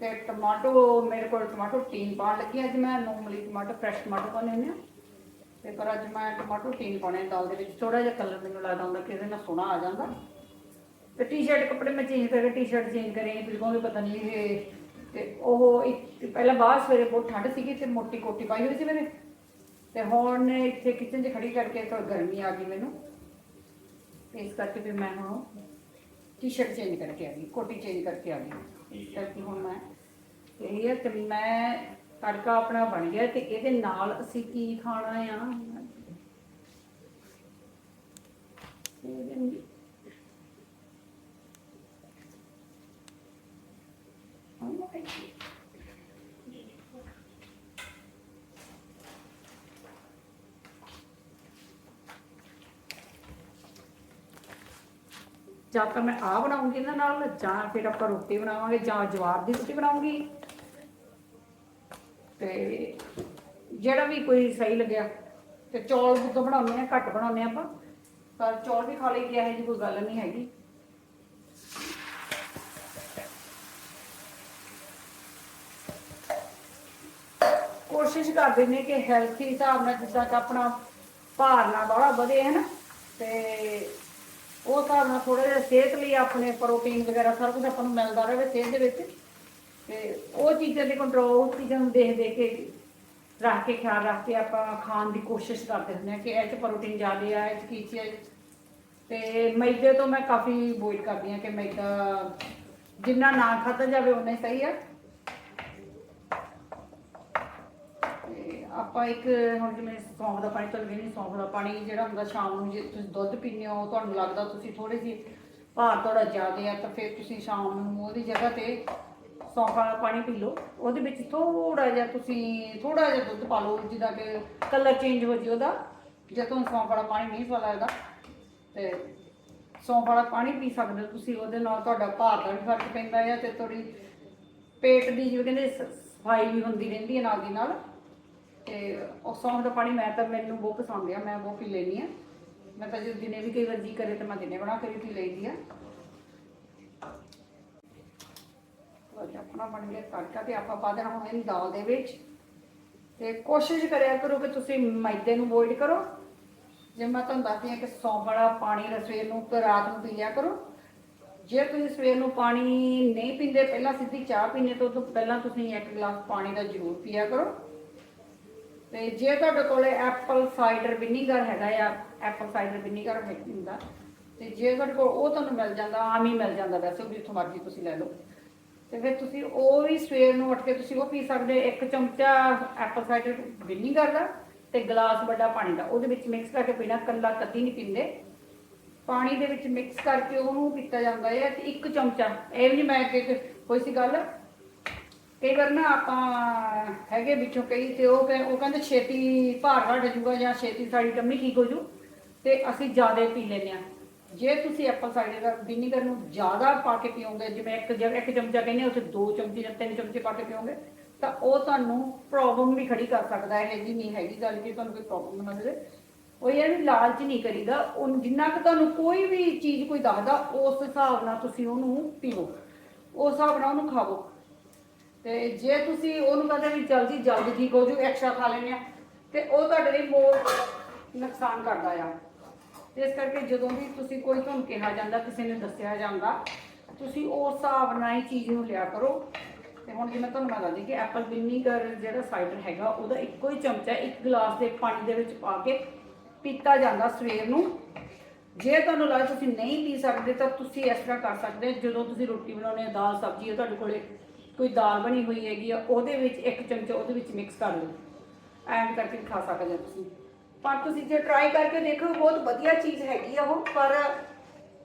ਤੇ ਟਮਾਟੋ, ਮੇਰੇ ਕੋਲ ਟਮਾਟੋ ਟੀਨ ਪਾਉਣ ਲੱਗੀ ਅੱਜ ਮੈਂ ਨੋਰਮਲੀ ਟਮਾਟੋ ਫਰੈਸ਼ ਟਮਾਟੋ ਪਾਉਂਦੇ ਹੁੰਦੇ ਆ ਤੇ ਪਰ ਅੱਜ ਮੈਂ ਟਮਾਟੋ ਟੀਨ ਪਾਉਣੇ ਆ ਦਾਲ ਦੇ ਵਿੱਚ। ਥੋੜਾ ਜਿਹਾ ਕਲਰ ਮੈਨੂੰ ਲੱਗਦਾ ਹੁੰਦਾ ਕਿ ਇਹਦੇ ਨਾਲ ਸੋਹਣਾ ਆ ਜਾਂਦਾ। ਤੇ ਟੀ-ਸ਼ਰਟ ਕੱਪੜੇ ਮੈਂ ਚੇਂਜ ਕਰਕੇ ਟੀ-ਸ਼ਰਟ ਚੇਂਜ ਕਰੀ ਤੁਸੀਂ ਕਹੋਗੇ ਪਤਾ ਨਹੀਂ ਇਹ ਤੇ ਉਹ ਇੱਕ ਪਹਿਲਾਂ ਬਾਹਰ ਸਵੇਰੇ ਬਹੁਤ ਠੰਡ ਸੀਗੀ ਤੇ ਮੋਟੀ ਕੋਟੀ ਪਾਈ ਹੋਈ ਸੀ ਮੇਰੇ। ਤੇ ਹੁਣ ਇੱਥੇ ਕਿਚਨ 'ਚ ਖੜੀ ਕਰਕੇ ਤਾਂ ਗਰਮੀ ਆ ਗਈ ਮੈਨੂੰ। ਤੇ ਇਸ ਕਰਕੇ ਫਿਰ ਮੈਂ ਹੁਣ ਟੀ-ਸ਼ਰਟ ਚੇਂਜ ਕਰਕੇ ਆ ਗਈ ਕੋਟੀ ਚੇਂਜ ਕਰਕੇ ਆ ਗਈ। ਇਸ ਕਰਕੇ ਹੁਣ ਮੈਂ ਇਹ ਹੈ ਤੇ ਮੈਂ ਤੜਕਾ ਆਪਣਾ ਬਣ ਗਿਆ ਤੇ ਇਹਦੇ ਨਾਲ ਅਸੀਂ ਕੀ ਖਾਣਾ ਆ? ਇਹਦੇ ਜਾਂ ਤਾਂ ਮੈਂ ਆ ਬਣਾਉਂਗੀ ਇਹਨਾਂ ਨਾਲ, ਜਾਂ ਫਿਰ ਆਪਾਂ ਰੋਟੀ ਬਣਾਵਾਂਗੇ, ਜਾਂ ਜਵਾਰ ਦੀ ਰੋਟੀ ਬਣਾਉਂਗੀ। ਤੇ ਜਿਹੜਾ ਵੀ ਕੋਈ ਸਹੀ ਲੱਗਿਆ, ਤੇ ਚੌਲ ਜਦੋਂ ਬਣਾਉਂਦੇ ਆ ਘੱਟ ਬਣਾਉਂਦੇ ਆ ਆਪਾਂ। ਪਰ ਚੌਲ ਵੀ ਖਾ ਲਈ ਗਿਆ ਹੈ ਜੀ ਕੋਈ ਗੱਲ ਨਹੀਂ ਹੈਗੀ। ਕੋਸ਼ਿਸ਼ ਕਰਦੇ ਨੇ ਕਿ ਹੈਲਥੀ ਹਿਸਾਬ ਨਾਲ ਜਿੱਦਾਂ ਕਿ ਆਪਣਾ ਭਾਰ ਨਾ ਬੜਾ ਵਧੇ, ਹੈ ਨਾ? ਤੇ ਉਹ ਹਿਸਾਬ ਨਾਲ ਥੋੜਾ ਜਿਹਾ ਸਿਹਤ ਲਈ ਆਪਣੇ ਪ੍ਰੋਟੀਨ ਵਗੈਰਾ ਸਾਰਾ ਕੁਝ ਆਪਾਂ ਨੂੰ ਮਿਲਦਾ ਰਹੇ ਸਿਹਤ ਦੇ ਵਿੱਚ। ਤੇ ਉਹ ਚੀਜ਼ਾਂ ਦੇ ਕੰਟਰੋਲ ਚੀਜ਼ਾਂ ਨੂੰ ਦੇਖ ਦੇਖ ਕੇ ਰੱਖ ਕੇ, ਖਿਆਲ ਰੱਖ ਕੇ ਆਪਾਂ ਖਾਣ ਦੀ ਕੋਸ਼ਿਸ਼ ਕਰਦੇ ਹੁੰਦੇ ਹਾਂ ਕਿ ਇਹ 'ਚ ਪ੍ਰੋਟੀਨ ਜ਼ਿਆਦਾ ਆ, ਇਹ 'ਚ ਕੀ ਚੀਜ਼ ਤੇ ਮੈਦੇ ਤੋਂ ਮੈਂ ਕਾਫੀ ਬੋਇਲ ਕਰਦੀ ਹਾਂ ਕਿ ਮੈਦਾ ਜਿੰਨਾ ਨਾ ਖਾਧਾ ਜਾਵੇ ਉਨਾ ਹੀ ਸਹੀ ਆ ਤੇ ਆਪਾਂ ਇੱਕ ਹੁਣ ਜਿਵੇਂ ਸੌਂਫ ਦਾ ਪਾਣੀ ਤੁਹਾਨੂੰ ਨਹੀਂ ਸੌਂਫ ਦਾ ਪਾਣੀ ਜਿਹੜਾ ਹੁੰਦਾ ਸ਼ਾਮ ਨੂੰ ਜੇ ਤੁਸੀਂ ਦੁੱਧ ਪੀਂਦੇ ਹੋ, ਤੁਹਾਨੂੰ ਲੱਗਦਾ ਤੁਸੀਂ ਥੋੜੀ ਜਿਹੀ ਭਾਰ ਤੁਹਾਡਾ ਜ਼ਿਆਦਾ ਆ, ਤਾਂ ਫਿਰ ਤੁਸੀਂ ਸ਼ਾਮ ਨੂੰ ਉਹਦੀ ਜਗ੍ਹਾ ਤੇ ਸੌਂਫ ਵਾਲਾ ਪਾਣੀ ਪੀ ਲਓ। ਉਹਦੇ ਵਿੱਚ ਥੋੜਾ ਜਿਹਾ ਤੁਸੀਂ ਥੋੜਾ ਜਿਹਾ ਦੁੱਧ ਪਾ ਲਓ, ਜਿੱਦਾਂ ਕਿ ਕਲਰ ਚੇਂਜ ਹੋ ਜੇ ਉਹਦਾ ਜੇ ਤੁਹਾਨੂੰ ਸੌਂਫ ਵਾਲਾ ਪਾਣੀ ਨਹੀਂ ਸਵਾਦ ਲੱਗਦਾ ਤੇ ਸੌਂਫ ਵਾਲਾ ਪਾਣੀ ਪੀ ਸਕਦੇ ਹੋ ਤੁਸੀਂ, ਉਹਦੇ ਨਾਲ ਤੁਹਾਡਾ ਭਾਰ ਦਾ ਵੀ ਫ਼ਰਕ ਪੈਂਦਾ ਹੈ ਤੇ ਥੋੜੀ ਪੇਟ ਦੀ ਜਿਵੇਂ ਕਹਿੰਦੇ ਸ- ਸਫ਼ਾਈ ਵੀ ਹੁੰਦੀ ਰਹਿੰਦੀ ਹੈ ਨਾਲ ਦੀ ਨਾਲ। ਤੇ ਉਹ ਸੌਂਫ ਦਾ ਪਾਣੀ ਮੈਂ ਤਾਂ ਮੈਨੂੰ ਬਹੁਤ ਪਸੰਦ ਆ, ਮੈਂ ਬਹੁਤ ਪੀ ਲੈਂਦੀ ਆ। ਮੈਂ ਤਾਂ ਜਦੋਂ ਦਿਨੇ ਵੀ ਕਈ ਵਾਰ ਜੀ ਕਰੇ ਤਾਂ ਮੈਂ ਦਿਨੇ ਬਣਾ ਕੇ ਵੀ ਪੀ ਲਈਦੀ ਆ। ਅੱਜ ਆਪਣਾ ਬਣ ਗਿਆ ਤੜਕਾ ਤੇ ਆਪਾਂ ਪਾ ਦੇਣਾ ਹੁਣ ਇਹਨੂੰ ਦਾਲ ਦੇ ਵਿੱਚ। ਤੇ ਕੋਸ਼ਿਸ਼ ਕਰਿਆ ਕਰੋ ਕਿ ਤੁਸੀਂ ਮੈਦੇ ਨੂੰ ਅਵੋਇਡ ਕਰੋ। ਜੇ ਮੈਂ ਤੁਹਾਨੂੰ ਦੱਸਦੀ ਹਾਂ ਕਿ ਸੌਂਫ ਵਾਲਾ ਪਾਣੀ ਸਵੇਰ ਨੂੰ ਤੇ ਰਾਤ ਨੂੰ ਪੀ ਲਿਆ ਕਰੋ। ਜੇ ਤੁਸੀਂ ਸਵੇਰ ਨੂੰ ਪਾਣੀ ਨਹੀਂ ਪੀਂਦੇ, ਪਹਿਲਾਂ ਸਿੱਧੀ ਚਾਹ ਪੀਣੇ ਤੋਂ ਤੋਂ ਪਹਿਲਾਂ ਤੁਸੀਂ ਇੱਕ ਗਲਾਸ ਪਾਣੀ ਦਾ ਜ਼ਰੂਰ ਪੀਆ ਕਰੋ। ਤੇ ਜੇ ਤੁਹਾਡੇ ਕੋਲੇ ਐਪਲ ਸਾਈਡਰ ਵਿਨੀਗਰ ਹੈਗਾ ਆ ਐਪਲ ਸਾਈਡਰ ਵਿਨੀਗਰ ਹੁੰਦਾ, ਤੇ ਜੇ ਤੁਹਾਡੇ ਕੋਲ ਉਹ ਤੁਹਾਨੂੰ ਮਿਲ ਜਾਂਦਾ, ਆਮ ਹੀ ਮਿਲ ਜਾਂਦਾ ਵੈਸੇ ਉਹ ਵੀ ਜਿੱਥੋਂ ਮਰਜ਼ੀ ਤੁਸੀਂ ਲੈ ਲਓ। ਤੇ ਫਿਰ ਤੁਸੀਂ ਉਹ ਵੀ ਸਵੇਰ ਨੂੰ ਉੱਠ ਕੇ ਤੁਸੀਂ ਉਹ ਪੀ ਸਕਦੇ ਇੱਕ ਚਮਚਾ ਐਪਲ ਸਾਈਡਰ ਵਿਨੀਗਰ ਦਾ ਤੇ ਗਲਾਸ ਵੱਡਾ ਪਾਣੀ ਦਾ, ਉਹਦੇ ਵਿੱਚ ਮਿਕਸ ਕਰਕੇ ਪੀਣਾ, ਕੱਲਾ ਕੱਦੀ ਨਹੀਂ ਪੀਂਦੇ। ਪਾਣੀ ਦੇ ਵਿੱਚ ਮਿਕਸ ਕਰਕੇ ਉਹਨੂੰ ਪੀਤਾ ਜਾਂਦਾ ਹੈ ਤੇ ਇੱਕ ਚਮਚਾ, ਇਹ ਵੀ ਨਹੀਂ ਮੈਂ ਕਿ ਕਿ ਕੋਈ ਸੀ ਗੱਲ, ਕਈ ਵਾਰ ਨਾ ਆਪਾਂ ਹੈਗੇ ਵਿੱਚੋਂ ਕਈ ਤੇ ਉਹ ਕਹਿ- ਉਹ ਕਹਿੰਦੇ ਛੇਤੀ ਭਾਰ ਘਟ ਜਾਊਗਾ ਜਾਂ ਛੇਤੀ ਸਾਡੀ ਟੰਮੀ ਠੀਕ ਹੋ ਜੂ ਤੇ ਅਸੀਂ ਜ਼ਿਆਦਾ ਪੀ ਲੈਂਦੇ ਹਾਂ। ਜੇ ਤੁਸੀਂ ਐਪਲ ਸਾਈਡਰ ਦਾ ਵਿਨੀਗਰ ਨੂੰ ਜ਼ਿਆਦਾ ਪਾ ਕੇ ਪੀਓਗੇ, ਜਿਵੇਂ ਇੱਕ ਜਗ੍ਹਾ ਇੱਕ ਚਮਚਾ ਕਹਿੰਦੇ ਉੱਥੇ ਦੋ ਚਮਚੇ ਜਾਂ ਤਿੰਨ ਚਮਚੇ ਪਾ ਕੇ ਪੀਓਗੇ, ਤਾਂ ਉਹ ਤੁਹਾਨੂੰ ਪ੍ਰੋਬਲਮ ਵੀ ਖੜੀ ਕਰ ਸਕਦਾ ਹੈ। ਇਹ ਜੀ ਨਹੀਂ ਹੈਗੀ ਗੱਲ ਕਿ ਤੁਹਾਨੂੰ ਕੋਈ ਪ੍ਰੋਬਲਮ ਨਾ ਹੋਵੇ ਉਹ ਇਹ ਵੀ ਲਾਲਚ ਨਹੀਂ ਕਰੀਦਾ। ਉਹ ਜਿੰਨਾ ਕਿ ਤੁਹਾਨੂੰ ਕੋਈ ਵੀ ਚੀਜ਼ ਕੋਈ ਦੱਸਦਾ, ਉਸ ਹਿਸਾਬ ਨਾਲ ਤੁਸੀਂ ਉਹਨੂੰ ਪੀਓ। ਉਸ ਹਿਸਾਬ ਨਾਲ ਉਹਨੂੰ ਖਾਵੋ ਤੇ ਜੇ ਤੁਸੀਂ ਉਹਨੂੰ ਕਹਿੰਦੇ ਵੀ ਜਲਦੀ ਜਲਦੀ ਠੀਕ ਹੋ ਜੂ ਐਕਸਟਰਾ ਖਾ ਲੈਂਦੇ ਆ ਤੇ ਉਹ ਤੁਹਾਡੇ ਲਈ ਬਹੁਤ ਨੁਕਸਾਨ ਕਰਦਾ ਆ। ਇਸ ਕਰਕੇ ਜਦੋਂ ਵੀ ਤੁਸੀਂ ਕੋਈ ਤੁਹਾਨੂੰ ਕਿਹਾ ਜਾਂਦਾ, ਕਿਸੇ ਨੇ ਦੱਸਿਆ ਜਾਂਦਾ, ਤੁਸੀਂ ਉਸ ਹਿਸਾਬ ਨਾਲ ਹੀ ਚੀਜ਼ ਨੂੰ ਲਿਆ ਕਰੋ। ਤੇ ਹੁਣ ਜਿਵੇਂ ਤੁਹਾਨੂੰ ਮੈਂ ਦੱਸਦੀ ਕਿ ਐਪਲ ਵਿਨੀਗਰ ਜਿਹੜਾ ਸਾਈਡਰ ਹੈਗਾ, ਉਹਦਾ ਇੱਕੋ ਹੀ ਚਮਚਾ ਇੱਕ ਗਲਾਸ ਦੇ ਪਾਣੀ ਦੇ ਵਿੱਚ ਪਾ ਕੇ ਪੀਤਾ ਜਾਂਦਾ ਸਵੇਰ ਨੂੰ। ਜੇ ਤੁਹਾਨੂੰ ਲੱਗਦਾ ਤੁਸੀਂ ਨਹੀਂ ਪੀ ਸਕਦੇ, ਤਾਂ ਤੁਸੀਂ ਇਸ ਤਰ੍ਹਾਂ ਕਰ ਸਕਦੇ ਜਦੋਂ ਤੁਸੀਂ ਰੋਟੀ ਬਣਾਉਣੀ ਹੈ, ਦਾਲ, ਸਬਜ਼ੀ ਹੈ ਤੁਹਾਡੇ ਕੋਲੇ ਕੋਈ ਦਾਲ ਬਣੀ ਹੋਈ ਹੈਗੀ ਆ, ਉਹਦੇ ਵਿੱਚ ਇੱਕ ਚਮਚਾ ਉਹਦੇ ਵਿੱਚ ਮਿਕਸ ਕਰ ਲਓ। ਐਂ ਕਰਕੇ ਵੀ ਖਾ ਸਕਦੇ ਹੋ ਤੁਸੀਂ। ਪਰ ਤੁਸੀਂ ਜੇ ਟਰਾਈ ਕਰਕੇ ਦੇਖੋ, ਬਹੁਤ ਵਧੀਆ ਚੀਜ਼ ਹੈਗੀ ਆ ਉਹ, ਪਰ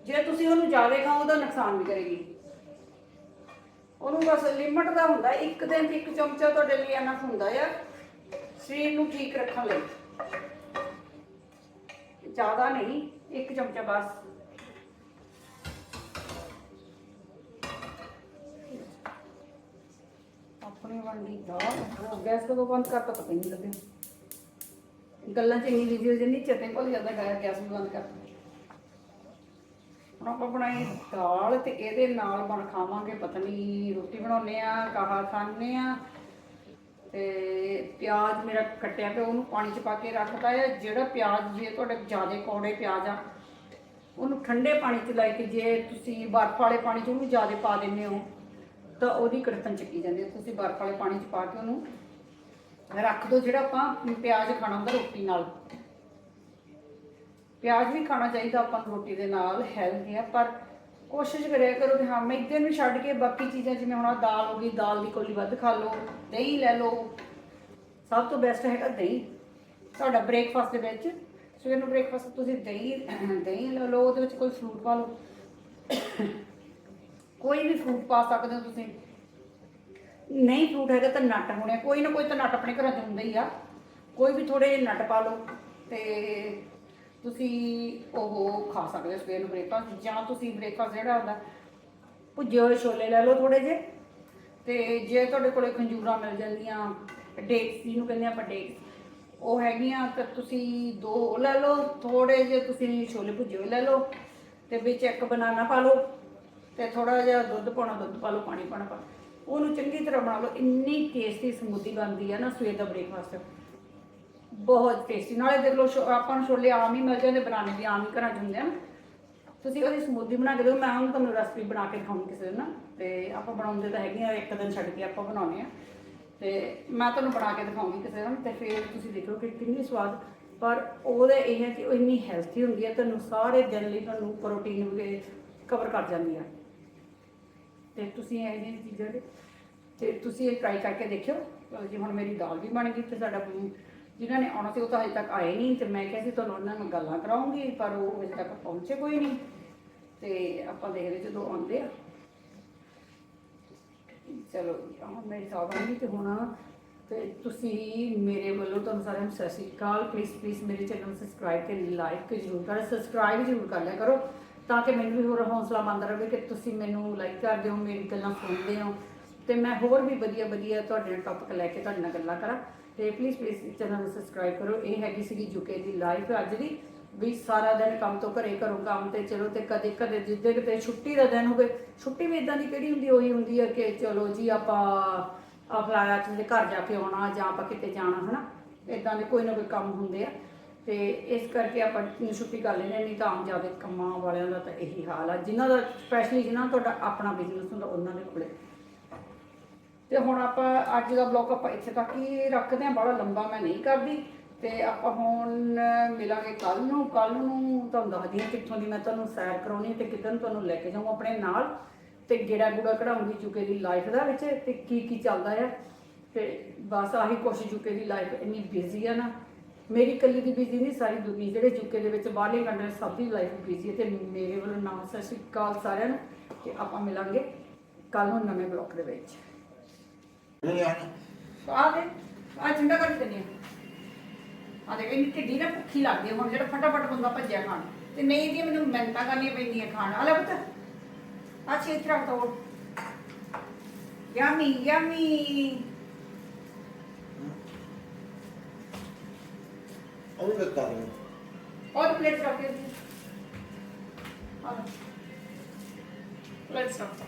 ਜੇ ਤੁਸੀਂ ਉਹਨੂੰ ਜ਼ਿਆਦਾ ਖਾਓ, ਉਹਦਾ ਨੁਕਸਾਨ ਵੀ ਕਰੇਗੀ। ਉਹਨੂੰ ਬਸ ਲਿਮਟ ਦਾ ਹੁੰਦਾ, ਇੱਕ ਦਿਨ ਇੱਕ ਚਮਚਾ ਤੁਹਾਡੇ ਲਈ ਇਨਫ ਹੁੰਦਾ ਆ, ਸਰੀਰ ਨੂੰ ਠੀਕ ਰੱਖਣ ਲਈ। ਜ਼ਿਆਦਾ ਨਹੀਂ, ਇੱਕ ਚਮਚਾ ਬਸ। ਆਪਣੀ ਵੰਡੀ ਦਾਲ ਗੈਸ ਕਦੋਂ ਬੰਦ ਕਰਤਾ ਪਤਾ ਹੀ ਨਹੀਂ ਲੱਗਿਆ। ਗੱਲਾਂ ਚ ਇੰਨੀ ਬਿਜ਼ੀ ਹੋ ਜਾਂਦੀ ਚੇਤੇ ਭੁੱਲ ਜਾਂਦਾ ਗਾ- ਗੈਸ ਵੀ ਬੰਦ ਕਰਤਾ। ਹੁਣ ਆਪਾਂ ਬਣਾਈ ਦਾਲ ਤੇ ਇਹਦੇ ਨਾਲ ਬਣ ਖਾਵਾਂਗੇ, ਪਤਾ ਨਹੀਂ ਰੋਟੀ ਬਣਾਉਨੇ ਆ ਕਾਹਾ ਖਾਣੇ ਆ। ਤੇ ਪਿਆਜ਼ ਮੇਰਾ ਕੱਟਿਆ ਪਿਆ, ਉਹਨੂੰ ਪਾਣੀ ਚ ਪਾ ਕੇ ਰੱਖਦਾ ਹੈ ਜਿਹੜਾ ਪਿਆਜ਼ ਜੇ ਤੁਹਾਡੇ ਜ਼ਿਆਦਾ ਕੌੜੇ ਪਿਆਜ਼ ਆ, ਉਹਨੂੰ ਠੰਡੇ ਪਾਣੀ ਚ ਲੈ ਕੇ ਜੇ ਤੁਸੀਂ ਬਰਫ਼ ਵਾਲੇ ਪਾਣੀ ਚ, ਉਹਨੂੰ ਜ਼ਿਆਦਾ ਪਾ ਦਿੰਦੇ ਹੋ। ਤਾਂ ਉਹਦੀ ਕੜਤਨ ਚੱਕੀ ਜਾਂਦੀ ਹੈ ਤੁਸੀਂ ਬਰਫ਼ ਵਾਲੇ ਪਾਣੀ ਚ ਪਾ ਕੇ ਉਹਨੂੰ ਰੱਖ ਦਿਓ ਜਿਹੜਾ ਆਪਾਂ ਪਿਆਜ਼ ਖਾਣਾ ਹੁੰਦਾ ਰੋਟੀ ਨਾਲ। ਪਿਆਜ਼ ਵੀ ਖਾਣਾ ਚਾਹੀਦਾ ਆਪਾਂ ਨੂੰ ਰੋਟੀ ਦੇ ਨਾਲ ਹੈਲਦੀ ਆ, ਪਰ ਕੋਸ਼ਿਸ਼ ਕਰਿਆ ਕਰੋ ਕਿ ਹਾਂ ਮੈਦੇ ਨੂੰ ਛੱਡ ਕੇ ਬਾਕੀ ਚੀਜ਼ਾਂ ਜਿਵੇਂ ਹੁਣ ਆਹ ਦਾਲ ਹੋ ਗਈ, ਦਾਲ ਦੀ ਕੋਲੀ ਵੱਧ ਖਾ ਲਓ, ਦਹੀਂ ਲੈ ਲਓ। ਸਭ ਤੋਂ ਬੈਸਟ ਹੈਗਾ ਦਹੀਂ। ਤੁਹਾਡਾ ਬ੍ਰੇਕਫਾਸਟ ਦੇ ਵਿੱਚ ਸਵੇਰ ਨੂੰ ਬ੍ਰੇਕਫਾਸਟ ਤੁਸੀਂ ਦਹੀਂ ਦਹੀਂ ਲੈ ਲਓ, ਉਹਦੇ ਵਿੱਚ ਕੋਈ ਫਰੂਟ ਪਾ ਲਓ। ਕੋਈ ਵੀ ਫਰੂਟ ਪਾ ਸਕਦੇ ਹੋ ਤੁਸੀਂ। ਨਹੀਂ ਫਰੂਟ ਹੈਗਾ ਤਾਂ ਨਟ ਹੋਣੇ ਕੋਈ ਨਾ ਕੋਈ ਤਾਂ ਨਟ ਆਪਣੇ ਘਰਾਂ 'ਚ ਹੁੰਦਾ ਹੀ ਆ। ਕੋਈ ਵੀ ਥੋੜੇ ਜਿਹੇ ਨਟ ਪਾ ਲਓ ਤੇ ਤੁਸੀਂ ਉਹ ਖਾ ਸਕਦੇ ਹੋ ਸਵੇਰ ਨੂੰ ਬ੍ਰੇਕਫਾਸਟ ਜਾਂ ਤੁਸੀਂ ਬ੍ਰੇਕਫਾਸਟ ਜਿਹੜਾ ਹੁੰਦਾ ਭੁੱਜੇ ਹੋਏ ਛੋਲੇ ਲੈ ਲਓ ਥੋੜੇ ਜਿਹੇ। ਤੇ ਜੇ ਤੁਹਾਡੇ ਕੋਲੇ ਖੰਜੂਰਾਂ ਮਿਲ ਜਾਂਦੀਆਂ ਡੇਟਸ ਜਿਹਨੂੰ ਕਹਿੰਦੇ ਆਪਾਂ ਡੇਟਸ ਉਹ ਹੈਗੀਆਂ ਤਾਂ ਤੁਸੀਂ ਦੋ ਉਹ ਲੈ ਲਓ। ਥੋੜੇ ਜਿਹੇ ਤੁਸੀਂ ਛੋਲੇ ਭੁੱਜੇ ਹੋਏ ਲੈ ਲਓ ਤੇ ਵਿੱਚ ਇੱਕ ਬਨਾਨਾ ਪਾ ਲਓ। ਤੇ ਥੋੜਾ ਜਿਹਾ ਦੁੱਧ ਪਾਉਣਾ, ਦੁੱਧ ਪਾ ਲਓ, ਪਾਣੀ ਪਾਉਣਾ ਪਾ ਉਹਨੂੰ ਚੰਗੀ ਤਰ੍ਹਾਂ ਬਣਾ ਲਓ। ਇੰਨੀ ਟੇਸਟੀ ਸਮੂਦੀ ਬਣਦੀ ਹੈ ਨਾ ਸਵੇਰ ਦਾ ਬ੍ਰੇਕਫਾਸਟ ਬਹੁਤ ਟੇਸਟੀ ਨਾਲੇ ਦੇਖ ਲਓ ਆਪਾਂ ਨੂੰ ਛੋਲੇ ਆਮ ਹੀ ਮਿਲ ਜਾਂਦੇ, ਬਣਾਉਣੇ ਵੀ ਆਮ ਹੀ ਘਰਾਂ 'ਚ ਹੁੰਦੇ ਆ ਨਾ। ਤੁਸੀਂ ਉਹਦੀ ਸਮੂਦੀ ਬਣਾ ਕੇ ਦਿਓ, ਮੈਂ ਹੁਣ ਤੁਹਾਨੂੰ ਰੈਸਪੀ ਬਣਾ ਕੇ ਦਿਖਾਉਂਗੀ ਕਿਸੇ ਦਿਨ ਨਾ। ਤੇ ਆਪਾਂ ਬਣਾਉਂਦੇ ਤਾਂ ਹੈਗੇ ਆ, ਇੱਕ ਦਿਨ ਛੱਡ ਕੇ ਆਪਾਂ ਬਣਾਉਂਦੇ ਆ। ਤੇ ਮੈਂ ਤੁਹਾਨੂੰ ਬਣਾ ਕੇ ਦਿਖਾਉਂਗੀ ਕਿਸੇ ਦਿਨ ਤੇ ਫਿਰ ਤੁਸੀਂ ਦੇਖੋ ਕਿ ਕਿੰਨੀ ਸਵਾਦ। ਪਰ ਉਹਦੇ ਇਹ ਹੈ ਕਿ ਉਹ ਇੰਨੀ ਹੈਲਥੀ ਹੁੰਦੀ ਹੈ ਤੁਹਾਨੂੰ ਸਾਰੇ ਦਿਨ ਲਈ ਤੁਹਾਨੂੰ ਪ੍ਰੋਟੀਨ ਵਗੈਰੇ ਕਵਰ ਕਰ ਜਾਂਦੀ ਆ। ਤੇ ਤੁਸੀਂ ਇਹ ਜਿਹੀਆਂ ਚੀਜ਼ਾਂ ਦੇ ਤੇ ਤੁਸੀਂ ਇਹ ਟਰਾਈ ਕਰਕੇ ਦੇਖਿਓ ਜੀ ਹੁਣ ਮੇਰੀ ਦਾਲ ਵੀ ਬਣ ਗਈ ਤੇ ਸਾਡਾ ਜਿਨ੍ਹਾਂ ਨੇ ਆਉਣਾ ਸੀ ਉਹ ਤਾਂ ਹਜੇ ਤੱਕ ਆਏ ਨਹੀਂ ਤੇ ਮੈਂ ਕਿਹਾ ਸੀ ਤੁਹਾਨੂੰ ਉਹਨਾਂ ਨਾਲ ਗੱਲਾਂ ਕਰਾਉਂਗੀ ਪਰ ਉਹ ਹਜੇ ਤੱਕ ਪਹੁੰਚੇ ਕੋਈ ਨਹੀਂ। ਤੇ ਆਪਾਂ ਦੇਖਦੇ ਜਦੋਂ ਆਉਂਦੇ ਆ। ਚਲੋ ਜੀ, ਹੁਣ ਮੇਰੀ ਦਾਲ ਤੇ ਹੁਣ ਤੇ ਤੁਸੀਂ ਮੇਰੇ ਵੱਲੋਂ ਤੁਹਾਨੂੰ ਸਾਰਿਆਂ ਨੂੰ ਸਤਿ ਸ਼੍ਰੀ ਅਕਾਲ। ਪਲੀਜ਼ ਪਲੀਜ਼ ਮੇਰੇ ਚੈਨਲ ਨੂੰ ਸਬਸਕ੍ਰਾਈਬ ਤੇ ਲਾਈਕ ਜ਼ਰੂਰ ਕਰੋ ਸਬਸਕ੍ਰਾਈਬ ਜ਼ਰੂਰ ਕਰ ਲਿਆ ਕਰੋ। ਤਾਂ ਕਿ ਮੈਨੂੰ ਵੀ ਹੋਰ ਹੌਸਲਾ ਮੰਦ ਰਹੇ ਕਿ ਤੁਸੀਂ ਮੈਨੂੰ ਲਾਈਕ ਕਰਦੇ ਹੋ ਮੇਰੀ ਗੱਲਾਂ ਸੁਣਦੇ ਹੋ। ਤੇ ਮੈਂ ਹੋਰ ਵੀ ਵਧੀਆ ਵਧੀਆ ਤੁਹਾਡੇ ਨਾਲ ਟੌਪਿਕ ਲੈ ਕੇ ਤੁਹਾਡੇ ਨਾਲ ਗੱਲਾਂ ਕਰਾਂ। ਤੇ ਪਲੀਜ਼ ਪਲੀਜ਼ ਚੈਨਲ ਨੂੰ ਸਬਸਕ੍ਰਾਈਬ ਕਰੋ। ਇਹ ਹੈਗੀ ਸੀਗੀ ਜੁਕੇ ਦੀ ਲਾਈਫ ਅੱਜ ਦੀ, ਵੀ ਸਾਰਾ ਦਿਨ ਕੰਮ ਤੋਂ ਘਰੇ ਘਰੋਂ ਕੰਮ ਤੇ ਚਲੋ ਤੇ ਕਦੇ ਕਦੇ ਜਿੱਦੇ ਕਿਤੇ ਛੁੱਟੀ ਦਾ ਦਿਨ ਹੋਵੇ, ਛੁੱਟੀ ਵੀ ਇਦਾਂ ਦੀ ਕਿਹੜੀ ਹੁੰਦੀ, ਉਹੀ ਹੁੰਦੀ ਹੈ ਕਿ ਚਲੋ ਜੀ ਆਪਾਂ ਅਫਲਾਇਆ ਚ ਦੇ ਘਰ ਜਾ ਕੇ ਆਉਣਾ ਜਾਂ ਆਪਾਂ ਕਿਤੇ ਜਾਣਾ, ਹਨਾ? ਇਦਾਂ ਦੇ ਕੋਈ ਨਾ ਕੋਈ ਕੰਮ ਹੁੰਦੇ ਆ। ਤੇ ਇਸ ਕਰਕੇ ਆਪਾਂ ਛੁੱਟੀ ਕਰ ਲੈਂਦੇ ਹਾਂ, ਨਹੀਂ ਤਾਂ ਆਮ ਜਾਵੇ ਕੰਮਾਂ ਵਾਲਿਆਂ ਦਾ ਤਾਂ ਇਹੀ ਹਾਲ ਆ। ਜਿਨ੍ਹਾਂ ਦਾ ਸਪੈਸ਼ਲੀ ਜਿਨ੍ਹਾਂ ਦਾ ਤੁਹਾਡਾ ਆਪਣਾ ਬਿਜ਼ਨਸ ਹੁੰਦਾ ਉਹਨਾਂ ਦੇ ਕੋਲੇ। ਤੇ ਹੁਣ ਆਪਾਂ ਅੱਜ ਦਾ ਬਲੌਗ ਆਪਾਂ ਇੱਥੇ ਤੱਕ ਹੀ ਰੱਖਦੇ ਹਾਂ। ਬੜਾ ਲੰਬਾ ਮੈਂ ਨਹੀਂ ਕਰਦੀ। ਤੇ ਆਪਾਂ ਹੁਣ ਮਿਲਾਂਗੇ ਕੱਲ ਨੂੰ। ਕੱਲ ਨੂੰ ਤੁਹਾਨੂੰ ਦੱਸਦੀ ਹਾਂ ਕਿੱਥੋਂ ਦੀ ਮੈਂ ਤੁਹਾਨੂੰ ਸੈਰ ਕਰਾਉਣੀ ਹੈ ਤੇ ਕਿੱਦਾਂ ਨੂੰ ਤੁਹਾਨੂੰ ਲੈ ਕੇ ਜਾਊਂ ਆਪਣੇ ਨਾਲ। ਤੇ ਗੇੜਾ ਗੂੜਾ ਕਢਾਉਂਗੀ ਚੁੱਕੇ ਦੀ ਲਾਈਫ ਦਾ ਵਿੱਚ ਤੇ ਕੀ ਕੀ ਚੱਲਦਾ ਆ। ਤੇ ਬਸ ਆਹੀ ਕੋਸ਼ਿਸ਼ ਚੁੱਕੇ ਦੀ ਲਾਈਫ ਇੰਨੀ ਬਿਜ਼ੀ ਆ ਨਾ। ਮੇਰੀ ਇਕੱਲੀ ਦੀ ਬਿਜ਼ੀ ਨਹੀਂ ਸਾਰੀ ਦੁਨੀਆ ਜਿਹੜੇ ਚੁੱਕੇ ਦੇ ਵਿੱਚ ਬਾਹਰਲੇ ਕੰਟਰੀ ਸਭ ਦੀ ਲਾਈਫ ਬਿਜ਼ੀ ਹੈ ਤੇ ਮੇਰੇ ਵੱਲੋਂ ਨਾਮ ਸਤਿ ਸ਼੍ਰੀ ਅਕਾਲ ਸਾਰਿਆਂ ਨੂੰ ਤੇ ਆਪਾਂ ਮਿਲਾਂਗੇ ਕੱਲ ਨੂੰ ਨਵੇਂ ਬਲੌਗ ਦੇ ਵਿੱਚ। ਨਹੀਂ ਆ ਆ ਕਰ ਦਿੰਦੀ ਆ। ਢਿੱਡੀ ਨਾ ਭੁੱਖੀ ਲੱਗਦੀ ਆ ਹੁਣ ਜਿਹੜਾ ਫਟਾਫਟ ਬੰਦਾ ਭੱਜਿਆ ਖਾਣ। ਤੇ ਨਹੀਂ ਦੀ ਮੈਨੂੰ ਮਿਹਨਤਾਂ ਕਰਨੀਆਂ ਪੈਂਦੀਆਂ ਖਾਣ। ਆ ਲੈ ਪੁੱਤ ਆ ਛੇਤੀ ਰੱਖ ਦੋ। Yummy yummy. ਉਹ ਕਿੱਦਾਂ ਦੇ ਔਰ ਪਲੇਟ ਰੱਖ ਕੇ ਆ ਲੈ ਪਲੇਟ ਰੱਖ